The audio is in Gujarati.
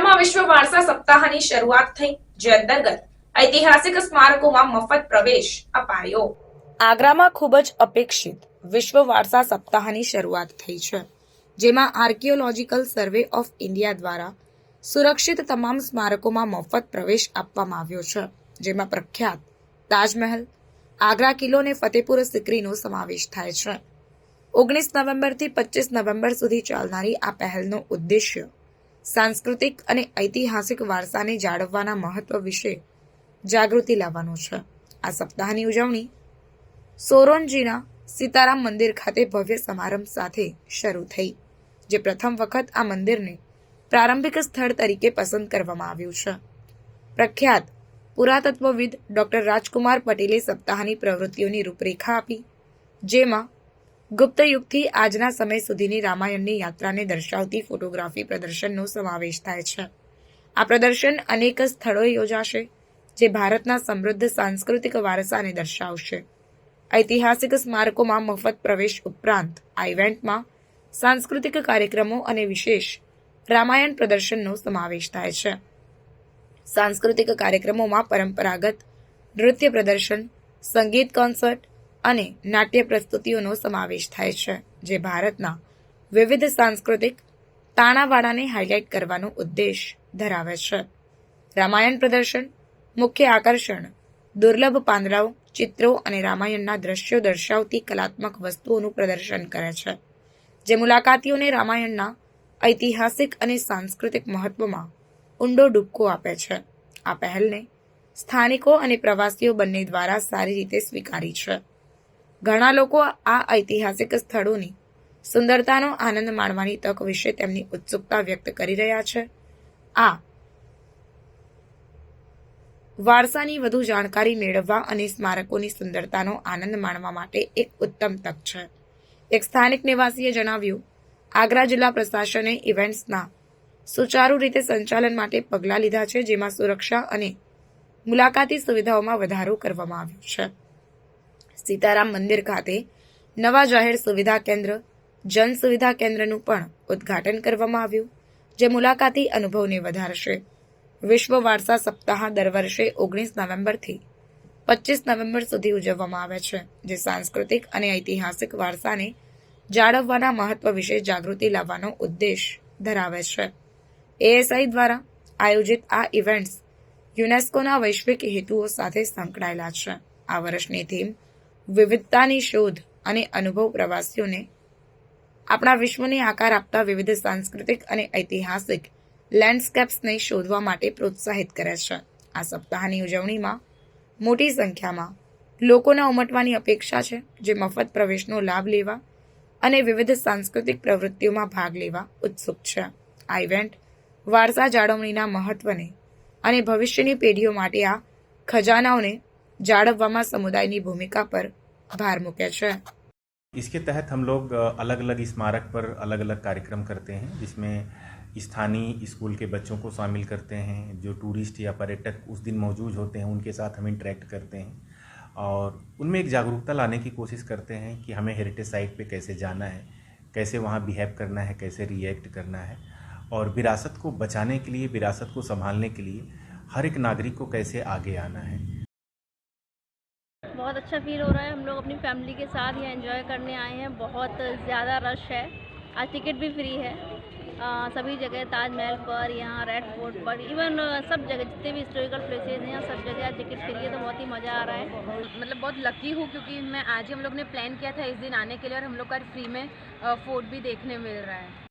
આગ્રામાં વિશ્વ વારસા સપ્તાહની શરૂઆત થઈ, જે અંતર્ગત ઐતિહાસિક સ્મારકોમાં મફત પ્રવેશ અપાયો. આગ્રામાં ખૂબ જ અપેક્ષિત વિશ્વ વારસા સપ્તાહની શરૂઆત થઈ છે, જેમાં આર્કિયોલોજીકલ સર્વે ઓફ ઇન્ડિયા દ્વારા સુરક્ષિત તમામ સ્મારકોમાં મફત પ્રવેશ આપવામાં આવ્યો છે, જેમાં પ્રખ્યાત તાજમહેલ, આગ્રા કિલ્લો અને ફતેપુર સિકરીનો સમાવેશ થાય છે. ઓગણીસ નવેમ્બરથી પચીસ નવેમ્બર સુધી ચાલનારી આ પહેલનો ઉદ્દેશ્ય સાંસ્કૃતિક અને ઐતિહાસિક વારસાને જાળવવાના મહત્વ વિશે જાગૃતિ લાવવાનો છે. આ સપ્તાહની ઉજવણી સોરોનજીના સીતારામ મંદિર ખાતે ભવ્ય સમારંભ સાથે શરૂ થઈ, જે પ્રથમ વખત આ મંદિરને પ્રારંભિક સ્થળ તરીકે પસંદ કરવામાં આવ્યું છે. પ્રખ્યાત પુરાતત્વવિદ ડોક્ટર રાજકુમાર પટેલે સપ્તાહની પ્રવૃત્તિઓની રૂપરેખા આપી, જેમાં ગુપ્ત યુગથી આજના સમય સુધીની રામાયણની યાત્રાને દર્શાવતી ફોટોગ્રાફી પ્રદર્શનનો સમાવેશ થાય છે. આ પ્રદર્શન અનેક સ્થળોએ યોજાશે, જે ભારતના સમૃદ્ધ સાંસ્કૃતિક વારસાને દર્શાવશે. ઐતિહાસિક સ્મારકોમાં મફત પ્રવેશ ઉપરાંત આ ઇવેન્ટમાં સાંસ્કૃતિક કાર્યક્રમો અને વિશેષ રામાયણ પ્રદર્શનનો સમાવેશ થાય છે. સાંસ્કૃતિક કાર્યક્રમોમાં પરંપરાગત નૃત્ય પ્રદર્શન, સંગીત કોન્સર્ટ અને નાટ્ય પ્રસ્તુતિઓનો સમાવેશ થાય છે, જે ભારતના વિવિધ સાંસ્કૃતિક તાણાવાડાને હાઇલાઇટ કરવાનો ઉદ્દેશ ધરાવે છે. રામાયણ પ્રદર્શન, મુખ્ય આકર્ષણ, દુર્લભ પાંદડાઓ, ચિત્રો અને રામાયણના દ્રશ્યો દર્શાવતી કલાત્મક વસ્તુઓનું પ્રદર્શન કરે છે, જે મુલાકાતીઓને રામાયણના ઐતિહાસિક અને સાંસ્કૃતિક મહત્વમાં ઊંડો ડૂબકો આપે છે. આ પહેલને સ્થાનિકો અને પ્રવાસીઓ બંને દ્વારા સારી રીતે સ્વીકારી છે. ઘણા લોકો આ ઐતિહાસિક સ્થળોની સુંદરતાનો આનંદ માણવાની તક વિશે તેમની ઉત્સુકતા વ્યક્ત કરી રહ્યા છે. આ વારસાની વધુ જાણકારી મેળવવા અને સ્મારકોની સુંદરતાનો આનંદ માણવા માટે એક ઉત્તમ તક છે. એક સ્થાનિક નિવાસીએ જણાવ્યું, આગ્રા જિલ્લા પ્રશાસને ઇવેન્ટ્સના સુચારુ રીતે સંચાલન માટે પગલાં લીધા છે, જેમાં સુરક્ષા અને મુલાકાતી સુવિધાઓમાં વધારો કરવામાં આવ્યો છે. સીતારામ મંદિર ખાતે નવા જાહેર સુવિધા કેન્દ્ર, જન સુવિધા કેન્દ્રનું પણ ઉદ્ઘાટન કરવામાં આવ્યું, જે મુલાકાતી અનુભવને વધારશે. વિશ્વ વારસા સપ્તાહ દર વર્ષે ઓગણીસ નવેમ્બરથી પચીસ નવેમ્બર સુધી ઉજવવામાં આવે છે, જે સાંસ્કૃતિક અને ઐતિહાસિક વારસાને જાળવવાના મહત્વ વિશે જાગૃતિ લાવવાનો ઉદ્દેશ ધરાવે છે. એએસઆઈ દ્વારા આયોજિત આ ઇવેન્ટ્સ યુનેસ્કોના વૈશ્વિક હેતુઓ સાથે સંકળાયેલા છે. આ વર્ષની થીમ વિવિધતાની શોધ અને અનુભવ પ્રવાસીઓને આપણા વિશ્વને આકાર આપતા વિવિધ સાંસ્કૃતિક અને ઐતિહાસિક લેન્ડસ્કેપ્સને શોધવા માટે પ્રોત્સાહિત કરે છે. આ સપ્તાહની ઉજવણીમાં મોટી સંખ્યામાં લોકોના ઉમટવાની અપેક્ષા છે, જે મફત પ્રવેશનો લાભ લેવા અને વિવિધ સાંસ્કૃતિક પ્રવૃત્તિઓમાં ભાગ લેવા ઉત્સુક છે. આ ઇવેન્ટ વારસા જાળવણીના મહત્વને અને ભવિષ્યની પેઢીઓ માટે આ ખજાનાઓને જાળવવામાં સમુદાયની ભૂમિકા પર ભાર મૂકે છે इसके तहत हम लोग अलग अलग स्मारक पर अलग अलग कार्यक्रम करते हैं जिसमें स्थानीय स्कूल के बच्चों को शामिल करते हैं जो टूरिस्ट या पर्यटक उस दिन मौजूद होते हैं उनके साथ हम इंटरेक्ट करते हैं और उनमें एक जागरूकता लाने की कोशिश करते हैं कि हमें हेरिटेज साइट पे कैसे जाना है कैसे वहाँ बिहेव करना है कैसे रिएक्ट करना है और विरासत को बचाने के लिए विरासत को संभालने के लिए हर एक नागरिक को कैसे आगे आना है बहुत अच्छा फील हो रहा है। हम लोग अपनी फैमिली के साथ यहाँ एंजॉय करने आए हैं। बहुत ज़्यादा रश है। आज टिकट भी फ्री है। अ, सभी जगह ताजमहल पर यहाँ रेड फोर्ट पर इवन सब जगह जितने भी हिस्टोरिकल प्लेसेज हैं सब जगह आज टिकट फ्री है तो बहुत ही मज़ा आ रहा है। मतलब बहुत लकी हूँ क्योंकि मैं आज ही हम लोग ने प्लान किया था इस दिन आने के लिए और हम लोग का फ्री में फोर्ट भी देखने मिल रहा है।